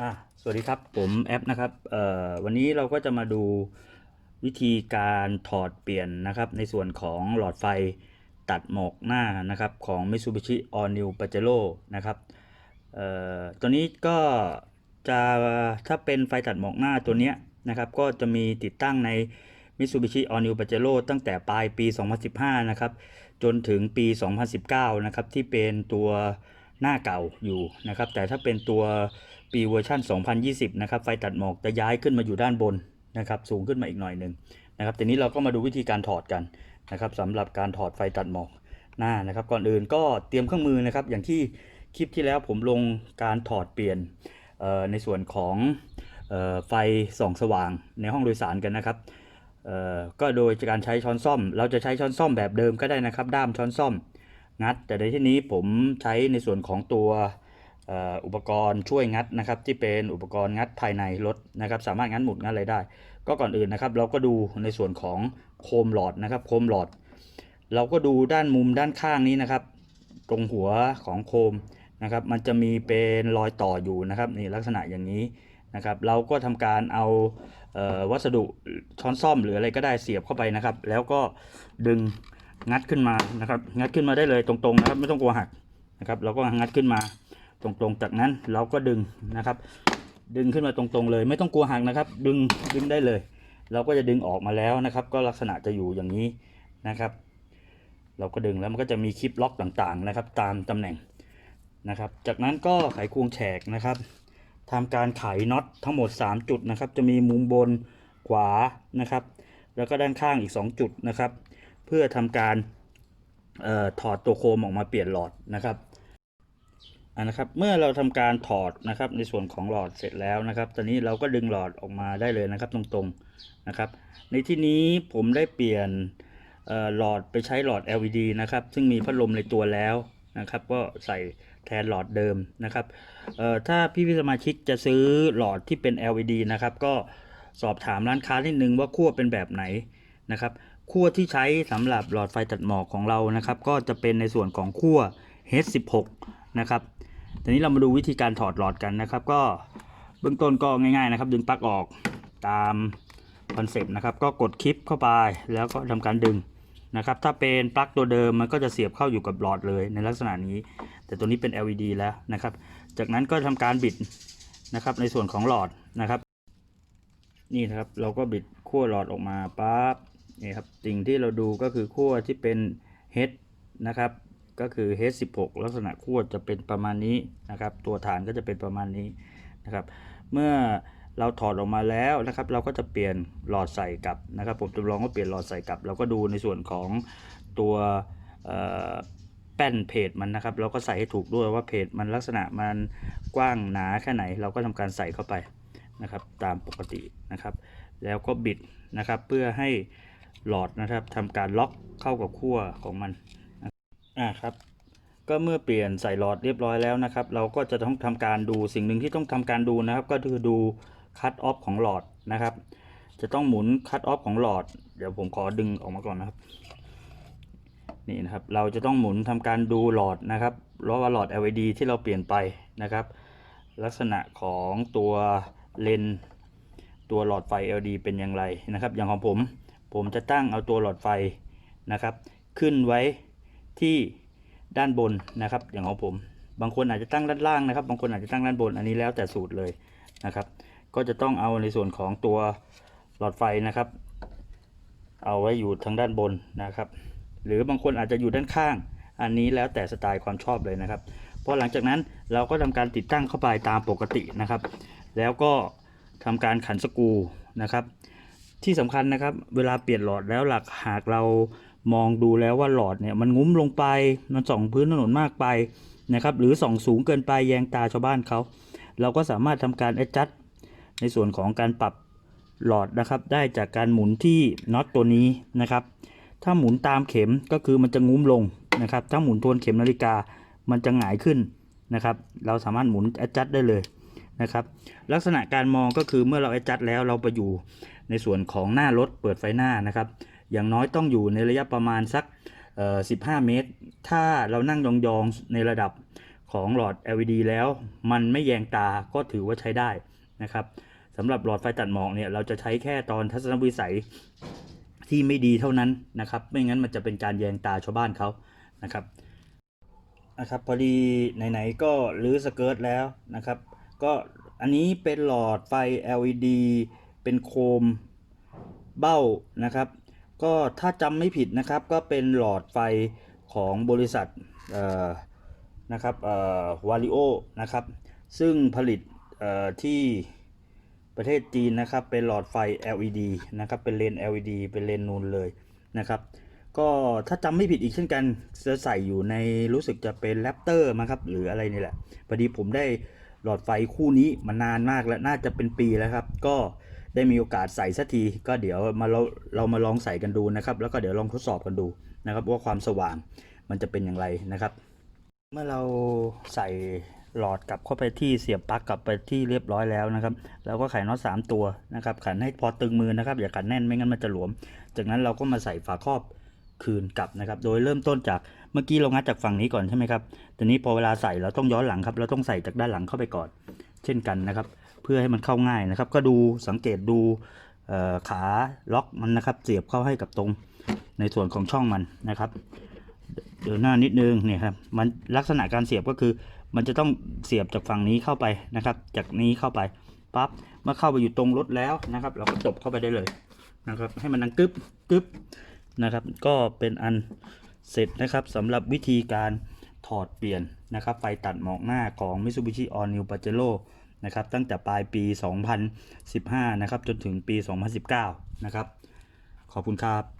อะสวัสดีครับ ผมแอปนะครับเอ่อวันนี้เราก็จะมาดูวิธีการถอดเปลี่ยนนะครับ ในส่วนของหลอดไฟตัดหมอกหน้านะครับ ของ Mitsubishi All New Pajero นะครับเอ่อตัวนี้ก็จะถ้าเป็นไฟตัดหมอกหน้าตัวเนี้ยนะครับ ก็จะมีติดตั้งใน Mitsubishi All New Pajero ตั้งแต่ปลายปี 2015 นะครับ จนถึงปี 2019 นะครับ ที่เป็นตัวหน้าเก่าอยู่นะครับ แต่ถ้าเป็นตัว ปีเวอร์ชัน2020 นะครับ ไฟตัดหมอกจะย้ายขึ้นมาอยู่ด้านบนนะครับ สูงขึ้นมาอีกหน่อยหนึ่งนะครับทีนี้เราก็มาดูวิธีการถอดกันนะครับสำหรับการถอดไฟตัดหมอกหน้านะครับ ก่อนอื่นก็เตรียมเครื่องมือนะครับ อย่างที่คลิปที่แล้วผมลงการถอดเปลี่ยนในส่วนของออไฟส่องสว่างในห้องโดยสารกันนะครับก็โดยการใช้ช้อนซ่อม เราจะใช้ช้อนซ่อมแบบเดิมก็ได้นะครับ ด้ามช้อนซ่อมงัด แต่ในที่นี้ผมใช้ในส่วนของตัว อุปกรณ์ช่วยงัดนะครับ ที่เป็นอุปกรณ์งัดภายในรถนะครับ สามารถงัดหมุดงัดอะไรได้ ก็ก่อนอื่นนะครับ เราก็ดูในส่วนของโคมหลอดนะครับ โคมหลอด เราก็ดูด้านมุมด้านข้างนี้นะครับ ตรงหัวของโคมนะครับ มันจะมีเป็นรอยต่ออยู่นะครับนี่ลักษณะอย่างนี้นะครับ เราก็ทำการเอาเออวัสดุช้อนซ่อมหรืออะไรก็ได้เสียบเข้าไปนะครับ แล้วก็ดึงงัดขึ้นมานะครับ งัดขึ้นมาได้เลยตรงๆนะครับ ไม่ต้องกลัวหักนะครับ เราก็งัดขึ้นมา ตรงๆ จากนั้นเราก็ดึงนะครับ ดึงขึ้นมาตรงๆเลย ไม่ต้องกลัวหักนะครับ ดึงดึงได้เลย เราก็จะดึงออกมาแล้วนะครับ ก็ลักษณะจะอยู่อย่างนี้นะครับ เราก็ดึงแล้วมันก็จะมีคลิปล็อกต่างๆนะครับ ตามตำแหน่งนะครับ จากนั้นก็ไขควงแฉกนะครับทำการไขน็อตทั้งหมด 3 จุดนะครับ จะมีมุมบนขวานะครับ แล้วก็ด้านข้างอีก 2 จุดนะครับ เพื่อทำการออถอดตัวโคมออกมาเปลี่ยนหลอดนะครับ อ่านะครับเมื่อเราทำการถอดนะครับในส่วนของหลอดเสร็จแล้วนะครับ ตอนนี้เราก็ดึงหลอดออกมาได้เลยนะครับตรงๆนะครับ ในที่นี้ผมได้เปลี่ยนหลอดไปใช้หลอด LED นะครับ ซึ่งมีพัดลมในตัวแล้วนะครับ ก็ใส่แทนหลอดเดิมนะครับถ้าพี่พี่สมาชิกจะซื้อหลอดที่เป็น LED นะครับ ก็สอบถามร้านค้านิดนึงว่าขั้วเป็นแบบไหนนะครับขั้วที่ใช้สำหรับหลอดไฟตัดหมอกของเรานะครับ ก็จะเป็นในส่วนของขั้ว H16 นะครับ ทีนี้เรามาดูวิธีการถอดหลอดกันนะครับ ก็เบื้องต้นก็ง่ายๆนะครับ ดึงปลั๊กออกตามคอนเซปต์นะครับ ก็กดคลิปเข้าไปแล้วก็ทำการดึงนะครับ ถ้าเป็นปลั๊กตัวเดิมมันก็จะเสียบเข้าอยู่กับหลอดเลยในลักษณะนี้ แต่ตัวนี้เป็น LED แล้วนะครับ จากนั้นก็ทำการบิดนะครับในส่วนของหลอดนะครับ นี่นะครับเราก็บิดขั้วหลอดออกมาปั๊บนี่ครับสิ่งที่เราดูก็คือขั้วที่เป็น H นะครับ ก็คือ H16 ลักษณะขั้วจะเป็นประมาณนี้นะครับ ตัวฐานก็จะเป็นประมาณนี้นะครับ เมื่อเราถอดออกมาแล้วนะครับ เราก็จะเปลี่ยนหลอดใส่กลับนะครับ ผมจำลองว่าเปลี่ยนหลอดใส่กลับ เราก็ดูในส่วนของตัวแป้นเพจมันนะครับ เราก็ใส่ให้ถูกด้วยว่าเพจมันลักษณะมันกว้างหนาแค่ไหน เราก็ทำการใส่เข้าไปนะครับ ตามปกตินะครับ แล้วก็บิดนะครับเพื่อให้หลอดนะครับทำการล็อกเข้ากับขั้วของมัน อ่าครับ ก็เมื่อเปลี่ยนใส่หลอดเรียบร้อยแล้วนะครับ เราก็จะต้องทำการดูสิ่งหนึ่งที่ต้องทำการดูนะครับ ก็คือดูคัตออฟของหลอดนะครับ จะต้องหมุนคัตออฟของหลอด เดี๋ยวผมขอดึงออกมาก่อนนะครับ นี่นะครับ เราจะต้องหมุนทำการดูหลอดนะครับเพราะว่าหลอด LED ที่เราเปลี่ยนไปนะครับ ลักษณะของตัวเลนส์ตัวหลอดไฟ LED เป็นอย่างไรนะครับ อย่างของผม ผมจะตั้งเอาตัวหลอดไฟนะครับ ขึ้นไว้ ที่ด้านบนนะครับ อย่างของผม บางคนอาจจะตั้งด้านล่างนะครับ บางคนอาจจะตั้งด้านบน อันนี้แล้วแต่สูตรเลยนะครับ ก็จะต้องเอาในส่วนของตัวหลอดไฟนะครับ เอาไว้อยู่ทางด้านบนนะครับ หรือบางคนอาจจะอยู่ด้านข้าง อันนี้แล้วแต่สไตล์ความชอบเลยนะครับพอหลังจากนั้นเราก็ทำการติดตั้งเข้าไปตามปกตินะครับ แล้วก็ทำการขันสกรูนะครับ ที่สำคัญนะครับ เวลาเปลี่ยนหลอดแล้วหลักหากเรา มองดูแล้วว่าหลอดเนี่ยมันงุ้มลงไปมันส่องพื้นถนนมากไปนะครับหรือส่องสูงเกินไปแยงตาชาวบ้านเขา เราก็สามารถทำการ adjust ในส่วนของการปรับหลอดนะครับ ได้จากการหมุนที่น็อตตัวนี้นะครับ ถ้าหมุนตามเข็มก็คือมันจะงุ้มลงนะครับ ถ้าหมุนทวนเข็มนาฬิกามันจะหงายขึ้นนะครับ เราสามารถหมุน adjust ได้เลยนะครับ ลักษณะการมองก็คือเมื่อเรา adjust แล้วเราไปอยู่ในส่วนของหน้ารถเปิดไฟหน้านะครับ อย่างน้อยต้องอยู่ในระยะประมาณสัก 15 เมตร ถ้าเรานั่งยองๆ ในระดับของหลอด LED แล้ว มันไม่แยงตาก็ถือว่าใช้ได้นะครับสำหรับหลอดไฟตัดหมอกเนี่ยเราจะใช้แค่ตอนทัศนวิสัยที่ไม่ดีเท่านั้นนะครับ ไม่งั้นมันจะเป็นการแยงตาชาวบ้านเขานะครับนะครับพอดีไหนๆก็รื้อสเกิร์ตแล้วนะครับ ก็อันนี้เป็นหลอดไฟ LED เป็นโคมเบ้านะครับ ก็ถ้าจำไม่ผิดนะครับก็เป็นหลอดไฟของบริษัทนะครับวาริโอนะครับซึ่งผลิตที่ประเทศจีนนะครับเป็นหลอดไฟ LED นะครับเป็นเลน LED เป็นเลนนูนเลยนะครับก็ถ้าจำไม่ผิดอีกเช่นกันจะใส่อยู่ในรู้สึกจะเป็นแรปเตอร์มั้งครับหรืออะไรนี่แหละพอดีผมได้หลอดไฟคู่นี้มานานมากแล้วน่าจะเป็นปีแล้วครับ ก็ ได้มีโอกาสใส่สักทีก็เดี๋ยวมาเราเรามาลองใส่กันดูนะครับ แล้วก็เดี๋ยวลองทดสอบกันดูนะครับ ว่าความสว่างมันจะเป็นอย่างไรนะครับ เมื่อเราใส่หลอดกลับเข้าไปที่เสียบปลั๊กกลับไปที่เรียบร้อยแล้วนะครับเราก็ไขน็อตสามตัวนะครับ ขันให้พอตึงมือนะครับ อย่าขันแน่นไม่งั้นมันจะหลวม จากนั้นเราก็มาใส่ฝาครอบคืนกลับนะครับ โดยเริ่มต้นจากเมื่อกี้เรางัดจากฝั่งนี้ก่อนใช่ไหมครับ ทีนี้พอเวลาใส่เราต้องย้อนหลังครับ เราต้องใส่จากด้านหลังเข้าไปก่อน เช่นกันนะครับ เพื่อให้มันเข้าง่ายนะครับ ก็ดูสังเกตดูขาล็อกมันนะครับ เสียบเข้าให้กับตรงในส่วนของช่องมันนะครับ เดินหน้านิดนึงเนี่ยครับมันลักษณะการเสียบก็คือ มันจะต้องเสียบจากฝั่งนี้เข้าไปนะครับ จากนี้เข้าไปปั๊บเมื่อเข้าไปอยู่ตรงรถแล้วนะครับ เราก็ตบเข้าไปได้เลยนะครับ ให้มันดังกึบกึบนะครับ ก็เป็นอันเสร็จนะครับสำหรับวิธีการถอดเปลี่ยนนะครับ ไฟตัดหมอกหน้าของ Mitsubishi All New Pajero นะครับตั้งแต่ปลายปี 2015 นะครับจนถึงปี 2019 นะครับ ขอบคุณครับ